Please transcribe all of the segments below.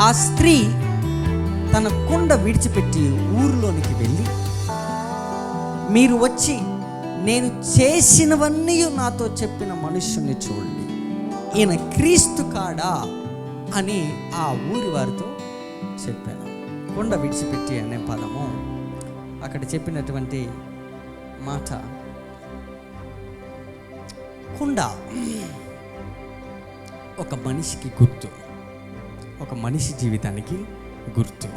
ఆ స్త్రీ తన కుండ విడిచిపెట్టి ఊరిలోనికి వెళ్ళి మీరు వచ్చి నేను చేసినవన్నీ నాతో చెప్పిన మనుష్యుని చూడండి. ఈయన క్రీస్తు కాడా? అని ఆ ఊరి వారితో చెప్పాను. కొండ విడిచిపెట్టి అనే పదము అక్కడ చెప్పినటువంటి మాట. కుండ ఒక మనిషికి గుర్తు. ఒక మనిషి జీవితానికి గుర్తు.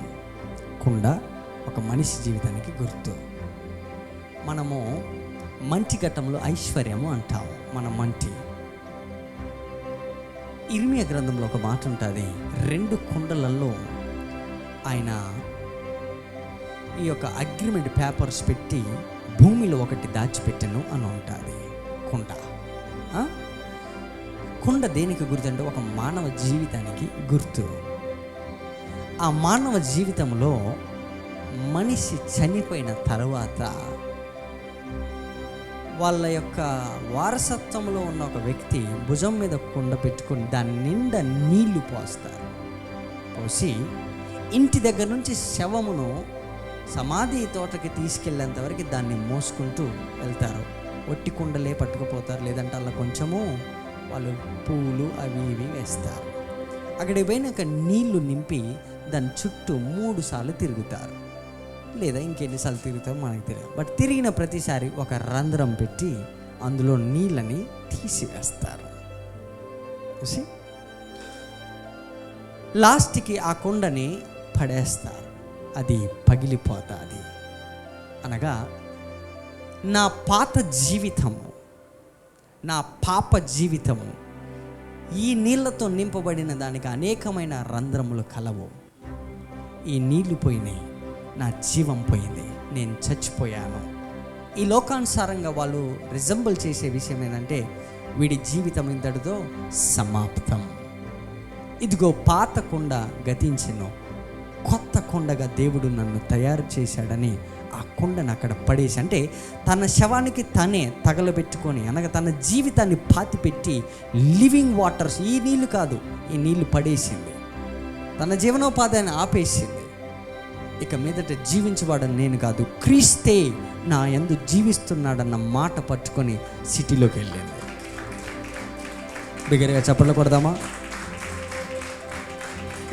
కుండ ఒక మనిషి జీవితానికి గుర్తు. మనము మంటి ఘట్టంలో ఐశ్వర్యము అంటాము మన మంటి. ఇర్మియ గ్రంథంలో ఒక మాట ఉంటుంది రెండు కుండలలో ఆయన ఈ యొక్క అగ్రిమెంట్ పేపర్స్ పెట్టి భూమిలో ఒకటి దాచిపెట్టను అని ఉంటుంది. కుండ. కుండ దేనికి గుర్తు అంటే ఒక మానవ జీవితానికి గుర్తు. ఆ మానవ జీవితంలో మనిషి చనిపోయిన తర్వాత వాళ్ళ యొక్క వారసత్వంలో ఉన్న ఒక వ్యక్తి భుజం మీద కుండ పెట్టుకొని దాని నిండా నీళ్ళు పోస్తారు. పోసి ఇంటి దగ్గర నుంచి శవమును సమాధి తోటకి తీసుకెళ్ళేంత వరకు దాన్ని మోసుకుంటూ వెళ్తారు. ఒట్టి కుండలే పట్టుకుపోతారు. లేదంటే అలా కొంచెము వాళ్ళు పూలు అవి ఇవి వేస్తారు. అక్కడికి పోయినాక నీళ్ళు నింపి దాని చుట్టూ మూడు సార్లు తిరుగుతారు. లేదా ఇంకెన్నిసార్లు తిరుగుతారో మనకు తెలియదు. బట్ తిరిగిన ప్రతిసారి ఒక రంధ్రం పెట్టి అందులో నీళ్ళని తీసివేస్తారు. లాస్ట్కి ఆ కొండని పడేస్తారు. అది పగిలిపోతుంది. అనగా నా పాత జీవితము నా పాప జీవితము. ఈ నీళ్ళతో నింపబడిన దానికి అనేకమైన రంధ్రములు కలవు. ఈ నీళ్ళు పోయినాయి. నా జీవం పోయింది. నేను చచ్చిపోయాను. ఈ లోకానుసారంగా వాళ్ళు రిజంబుల్ చేసే విషయం ఏంటంటే వీడి జీవితం ఇంతటితో సమాప్తం. ఇదిగో పాత కొండ గతించను. కొత్త కొండగా దేవుడు నన్ను తయారు చేశాడని ఆ కుండను అక్కడ పడేసి అంటే తన శవానికి తనే తగలబెట్టుకొని అనగా తన జీవితాన్ని పాతిపెట్టి లివింగ్ వాటర్స్ ఈ నీళ్ళు కాదు ఈ నీళ్ళు పడేసింది. తన జీవనోపాధిని ఆపేసింది. ఇక మీదట జీవించవాడని నేను కాదు క్రీస్తే నా ఎందు జీవిస్తున్నాడన్న మాట పట్టుకొని సిటీలోకి వెళ్ళింది. బిగరగా చప్పట్లు కొడదామా?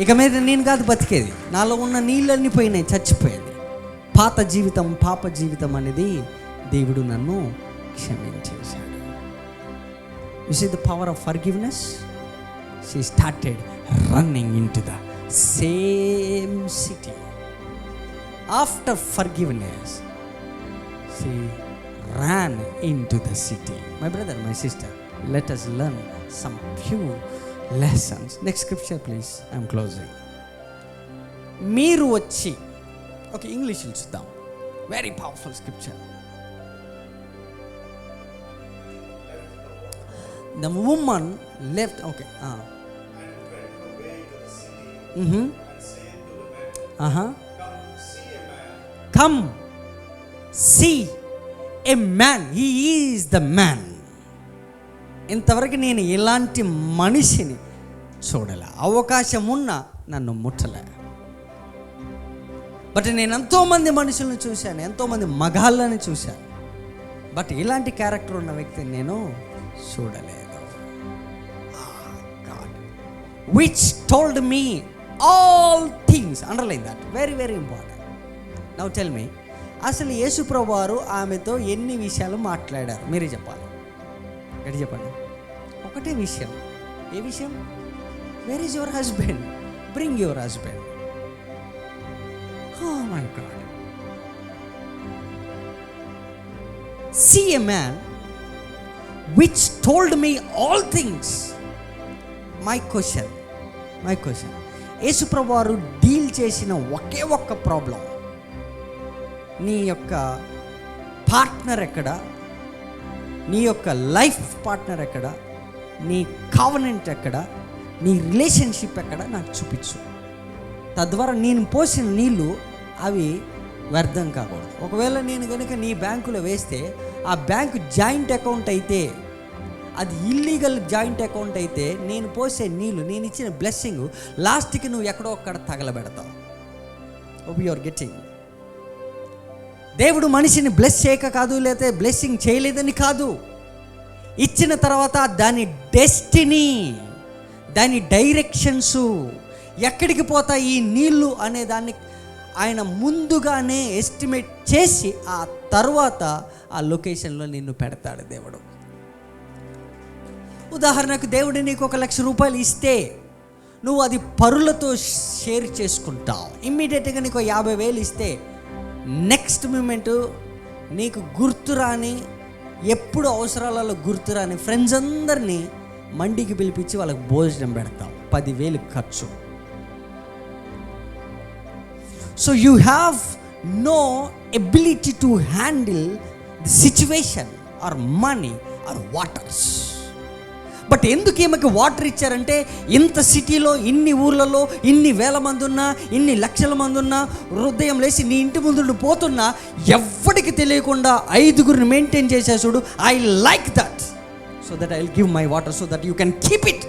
ఇక మీద నేను కాదు బతికేది. నాలో ఉన్న నీళ్ళన్నీ పోయినాయి చచ్చిపోయింది. పాత జీవితం పాప జీవితం అనేది దేవుడు నన్ను క్షమించేశాడు. This is the power of forgiveness she started running in to the same city after forgiveness she ran in to the city my brother my sister let us learn some few lessons next scripture please I'm closing మీరు వచ్చి okay ఇంగ్లీష్లో చూద్దాం very powerful scripture the woman left okay come see a man he is the man ఇంతవరకు నేను ఇలాంటి మనిషిని చూడలే. అవకాశం ఉన్న నన్ను ముట్టలే. బట్ నేను ఎంతోమంది మనుషులను చూశాను ఎంతోమంది మగాళ్ళని చూశాను. బట్ ఇలాంటి క్యారెక్టర్ ఉన్న వ్యక్తిని నేను చూడలేదు. Which told me all things underline that very very important now tell me అసలు యేసుప్రభు వారు ఆమెతో ఎన్ని విషయాలు మాట్లాడారు? మీరే చెప్పాలి. ఎటు చెప్పండి. ఒకటే విషయం. ఏ విషయం? Where is your husband bring your husband Oh my God. See a man which told me all things my question my question Yesu Prabhu వారు డీల్ చేసిన ఒకే ఒక్క ప్రాబ్లం నీ యొక్క పార్ట్నర్ ఎక్కడ? నీ యొక్క లైఫ్ పార్ట్నర్ ఎక్కడ? నీ కావనెంట్ ఎక్కడ? నీ రిలేషన్షిప్ ఎక్కడ? నాకు చూపించు. తద్వారా నేను పోసిన నీళ్ళు అవి వ్యర్థం కాకూడదు. ఒకవేళ నేను కనుక నీ బ్యాంకులో వేస్తే ఆ బ్యాంకు జాయింట్ అకౌంట్ అయితే అది ఇల్లీగల్ జాయింట్ అకౌంట్ అయితే నేను పోసే నీళ్ళు నేను ఇచ్చిన బ్లెస్సింగ్ లాస్ట్కి నువ్వు ఎక్కడో ఒక్కడ తగలబెడతావు. ఓ యువర్ గెట్టింగ్ దేవుడు మనిషిని బ్లెస్ చేయక కాదు లేకపోతే బ్లెస్సింగ్ చేయలేదని కాదు. ఇచ్చిన తర్వాత దాని డెస్టినీ దాని డైరెక్షన్సు ఎక్కడికి పోతాయి ఈ నీళ్ళు అనే దాన్ని ఆయన ముందుగానే ఎస్టిమేట్ చేసి ఆ తర్వాత ఆ లొకేషన్లో నిన్ను పెడతాడు దేవుడు. ఉదాహరణకు దేవుడు నీకు ఒక లక్ష రూపాయలు ఇస్తే నువ్వు అది పరులతో షేర్ చేసుకుంటావు. ఇమ్మీడియట్గా నీకు యాభై వేలు ఇస్తే నెక్స్ట్ మూమెంట్ నీకు గుర్తురాని ఎప్పుడు అవసరాలలో గుర్తురాని ఫ్రెండ్స్ అందరినీ మండికి పిలిపించి వాళ్ళకి భోజనం పెడతావు పదివేలు ఖర్చు. So you have no ability to handle the situation or money or waters but ఎందుకు ఈమెకి వాటర్ ఇచ్చారంటే ఇంత సిటీలో ఇన్ని ఊర్లలో ఇన్ని వేల మంది ఉన్నా ఇన్ని లక్షల మంది ఉన్నా హృదయం లేచి నీ ఇంటి ముందు పోతున్నా ఎవ్వడికి తెలియకుండా ఐదుగురిని మెయింటైన్ చేసే చూడు I like that so that I will give my water so that you can keep it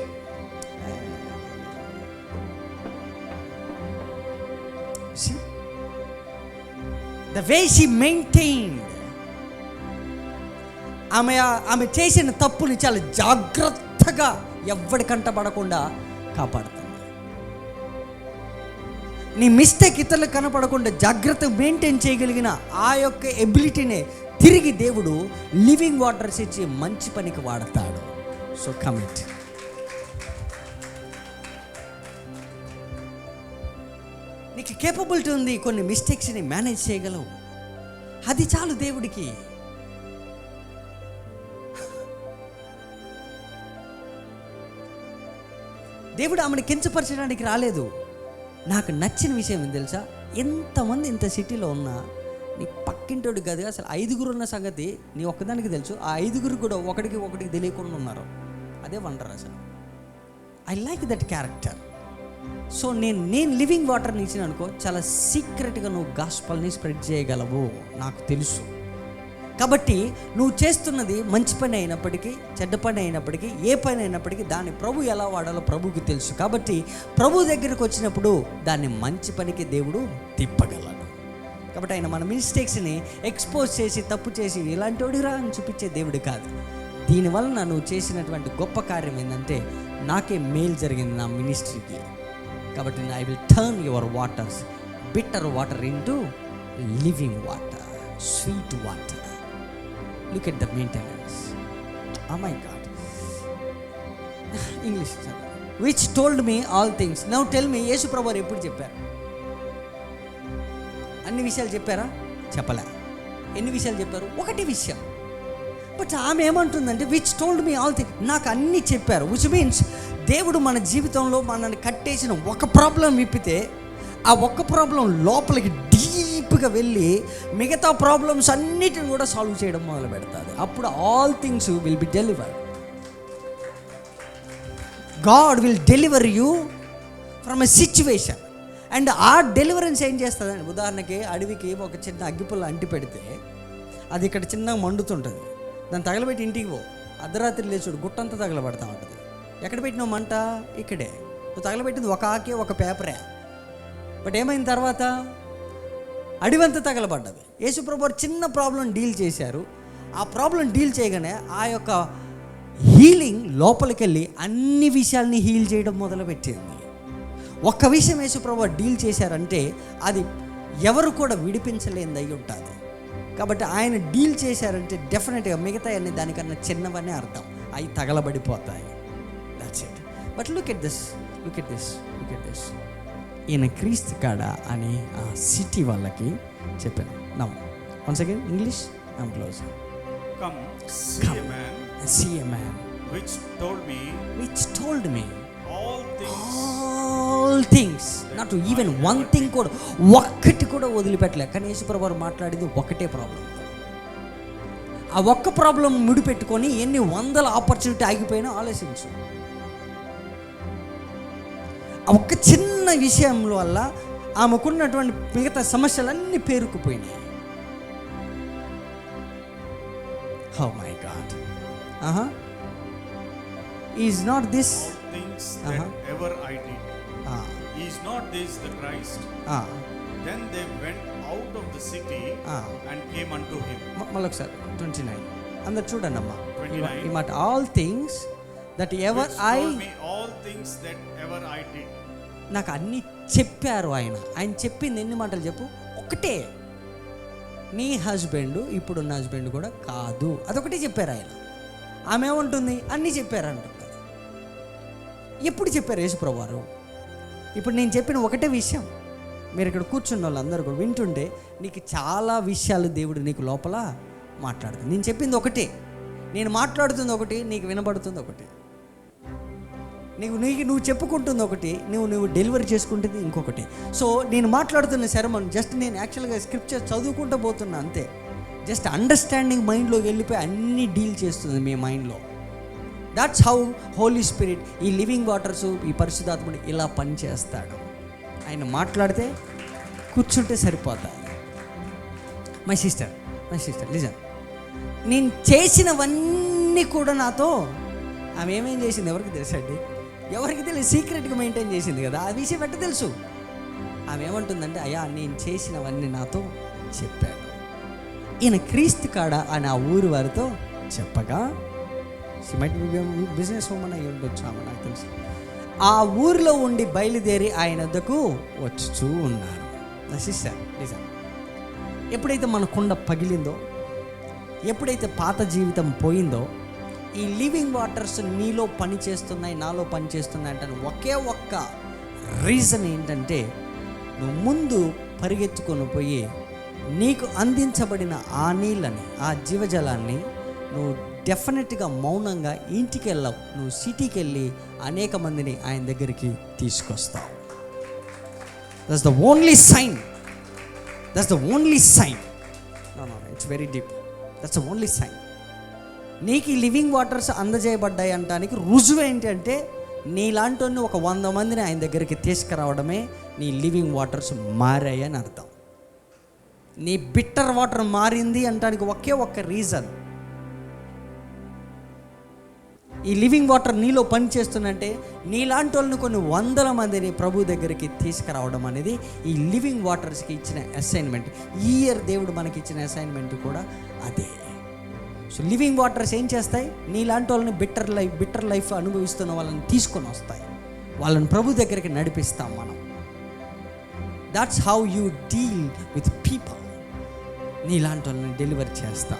the way she maintained ఆమె ఆమె చేసిన తప్పుని చాలా జాగ్రత్తగా ఎవ్వడి కంటపడకుండా కాపాడుతుంది. నీ మిస్టేక్ ఇతరులకు కనపడకుండా జాగ్రత్త మెయింటైన్ చేయగలిగిన ఆ యొక్క ఎబిలిటీనే తిరిగి దేవుడు లివింగ్ వాటర్స్ ఇచ్చి మంచి పనికి వాడతాడు. సో కమిట్ నీకు కేపబిలిటీ ఉంది కొన్ని మిస్టేక్స్ని మేనేజ్ చేయగలవు. అది చాలు దేవుడికి. దేవుడు ఆమెను కించపరచడానికి రాలేదు. నాకు నచ్చిన విషయం ఏం తెలుసా? ఎంతమంది ఇంత సిటీలో ఉన్నా నీ పక్కింటోడు కదా అసలు ఐదుగురు ఉన్న సంగతి నీ ఒక్కదానికి తెలుసు. ఆ ఐదుగురు కూడా ఒకటికి ఒకటికి తెలియకుండా ఉన్నారు. అదే వండర్ అసలు. I like that character so నేను నేను లివింగ్ వాటర్ని ఇచ్చిన అనుకో చాలా సీక్రెట్గా నువ్వు గాస్పల్ని స్ప్రెడ్ చేయగలవు నాకు తెలుసు. కాబట్టి నువ్వు చేస్తున్నది మంచి పని అయినప్పటికీ చెడ్డ పని అయినప్పటికీ ఏ పని అయినప్పటికీ దాన్ని ప్రభు ఎలా వాడాలో ప్రభుకి తెలుసు. కాబట్టి ప్రభు దగ్గరికి వచ్చినప్పుడు దాన్ని మంచి పనికి దేవుడు తిప్పగలడు. కాబట్టి ఆయన మన మిస్టేక్స్ని ఎక్స్పోజ్ చేసి తప్పు చేసి ఇలాంటి అని చూపించే దేవుడు కాదు. దీనివలన నువ్వు చేసినటువంటి గొప్ప కార్యం ఏంటంటే నాకే మేలు జరిగింది నా మినిస్ట్రీకి. కాబట్టి I will turn your waters bitter water into living water sweet water look at the maintenance ah my God English which told me all things now tell me Yesu Prabhu ఎప్పుడు చెప్పారు? అన్ని విషయాలు చెప్పారా? చెప్పలే. ఎన్ని విషయాలు చెప్పారు? ఒకటి విషయం. బట్ ఆమె ఏమంటుందంటే which told me all thing నాకు అన్నీ చెప్పారు విచ్ మీన్స్ దేవుడు మన జీవితంలో మనల్ని కట్టేసిన ఒక ప్రాబ్లం విప్పితే ఆ ఒక్క ప్రాబ్లం లోపలికి డీప్గా వెళ్ళి మిగతా ప్రాబ్లమ్స్ అన్నిటిని కూడా సాల్వ్ చేయడం మొదలు పెడతాది అప్పుడు all things will be delivered. God will deliver you from a situation. And ఆ డెలివరెన్స్ ఏం చేస్తుందండి ఉదాహరణకి అడవికి ఒక చిన్న అగ్గిపుల్ల అంటి పెడితే అది ఇక్కడ చిన్నగా మండుతుంటుంది. దాన్ని తగలబెట్టి ఇంటికి పో. అర్ధరాత్రి లేచుడు గుట్టంతా తగలబడతా ఉంటుంది. ఎక్కడ పెట్టినావు మంట? ఇక్కడే. నువ్వు తగలబెట్టింది ఒక ఆకే ఒక పేపరే. బట్ ఏమైన తర్వాత? అడివంత తగలబడ్డది. యేసుప్రభు చిన్న ప్రాబ్లం డీల్ చేశారు. ఆ ప్రాబ్లం డీల్ చేయగానే ఆ యొక్క హీలింగ్ లోపలికి వెళ్ళి అన్ని విషయాల్ని హీల్ చేయడం మొదలుపెట్టింది. ఒక్క విషయం యేసుప్రభు డీల్ చేశారంటే అది ఎవరు కూడా విడిపించలేనిది అయి ఉంటుంది. కాబట్టి ఆయన డీల్ చేశారంటే డెఫినెట్గా మిగతా అన్ని దానికన్నా చిన్నవనే అర్థం. అవి తగలబడిపోతాయి. That's it but look at this look at this look at this ఈయన క్రీస్తు కాడ అని ఆ సిటీ వాళ్ళకి చెప్పాను. నమ్ once again English I'm close Come, see a man see a man which told me which told me all things. All things not even one thing కూడా ఒక్కటి కూడా వదిలిపెట్టలే. కానీ యేసుప్రభు వారు మాట్లాడింది ఒకటే ప్రాబ్లం ఆ ఒక్క ప్రాబ్లం ముడిపెట్టుకొని ఎన్ని వందల ఆపర్చునిటీ ఆగిపోయినా ఆలోచించు. ఒక చిన్న విషయంలో వల్ల ఆమెకున్నటువంటి మిగతా సమస్యలన్నీ పేరుకుపోయినాయి. హౌ మై గాడ్ ఆహా is not this ever I did is మళ్ళొకసారి అందరు చూడండి అమ్మా things things that ever I ever నాకు అన్నీ చెప్పారు ఆయన. ఆయన చెప్పింది ఎన్ని మాటలు చెప్పు? ఒకటే. నీ హస్బెండ్ ఇప్పుడున్న హస్బెండ్ కూడా కాదు. అదొకటే చెప్పారు ఆయన. ఆమె ఏమంటుంది? అన్నీ చెప్పారు ఎప్పుడు చెప్పారు యేసుప్రభువారు? ఇప్పుడు నేను చెప్పిన ఒకటే విషయం. మీరు ఇక్కడ కూర్చున్న వాళ్ళందరూ కూడా వింటుంటే నీకు చాలా విషయాలు దేవుడు నీకు లోపల మాట్లాడుతుంది. నేను చెప్పింది ఒకటే. నేను మాట్లాడుతుంది ఒకటి నీకు వినబడుతుంది ఒకటి. నీకు నీకు నువ్వు చెప్పుకుంటుంది ఒకటి నువ్వు నువ్వు డెలివరీ చేసుకుంటుంది ఇంకొకటి. సో నేను మాట్లాడుతున్న శర్మన్ జస్ట్ నేను యాక్చువల్గా స్క్రిప్చర్ చదువుకుంటూ పోతున్నా అంతే. జస్ట్ అండర్స్టాండింగ్ మైండ్లోకి వెళ్ళిపోయి అన్నీ డీల్ చేస్తుంది మీ మైండ్లో దాట్స్ హౌ హోలీ స్పిరిట్ ఈ లివింగ్ వాటర్స్ ఈ పరిశుధాత్ముడు ఇలా పనిచేస్తాడు. ఆయన మాట్లాడితే కూర్చుంటే సరిపోతాయి. My sister my sister listen నేను చేసినవన్నీ కూడా నాతో ఆమె ఏమేం చేసింది ఎవరికి తెలుసండి ఎవరికి తెలియదు సీక్రెట్గా మెయింటైన్ చేసింది కదా ఆ విషయం ఎట్ట తెలుసు? ఆమె ఏమంటుందంటే అయ్యా నేను చేసినవన్నీ నాతో చెప్పాడు. ఈయన క్రీస్తు కాడ అని ఆ ఊరి వారితో చెప్పగా సిమెంట్ బిజినెస్ ఉమెన్ అయి ఉండొచ్చు ఆమె నాకు తెలుసు. ఆ ఊరిలో ఉండి బయలుదేరి ఆయన వద్దకు వచ్చుచూ ఉన్నారు. నా నిజం ఎప్పుడైతే మన కుండ పగిలిందో ఎప్పుడైతే పాత జీవితం పోయిందో ఈ లివింగ్ వాటర్స్ నీలో పని చేస్తున్నాయి నాలో పనిచేస్తున్నాయి అంటే ఒకే ఒక్క రీజన్ ఏంటంటే నువ్వు ముందు పరిగెత్తుకొని పోయి నీకు అందించబడిన ఆ నీళ్ళని ఆ జీవజలాన్ని నువ్వు డెఫినెట్గా మౌనంగా ఇంటికి వెళ్ళావు. నువ్వు సిటీకి వెళ్ళి అనేక మందిని ఆయన దగ్గరికి తీసుకొస్తావు. That's the only sign that's the only sign it's very deep that's the only sign నీకు ఈ లివింగ్ వాటర్స్ అందజేయబడ్డాయి అంటానికి రుజువు ఏంటంటే నీలాంటి ఒక వంద మందిని ఆయన దగ్గరికి తీసుకురావడమే నీ లివింగ్ వాటర్స్ మారాయి అని అర్థం. నీ బిట్టర్ వాటర్ మారింది అంటానికి ఒకే ఒక్క రీజన్. ఈ లివింగ్ వాటర్ నీలో పనిచేస్తుందంటే నీలాంటి వాళ్ళని కొన్ని వందల మందిని ప్రభు దగ్గరికి తీసుకురావడం అనేది ఈ లివింగ్ వాటర్స్కి ఇచ్చిన అసైన్మెంట్ ఈ ఇయర్ దేవుడు మనకి ఇచ్చిన అసైన్మెంట్ కూడా అదే. సో లివింగ్ వాటర్స్ ఏం చేస్తాయి? నీలాంటి వాళ్ళని బిట్టర్ లైఫ్ బిట్టర్ లైఫ్ అనుభవిస్తున్న వాళ్ళని తీసుకొని వస్తాయి. వాళ్ళని ప్రభు దగ్గరికి నడిపిస్తాం మనం. That's how you deal with people నీలాంటి వాళ్ళని డెలివర్ చేస్తాం.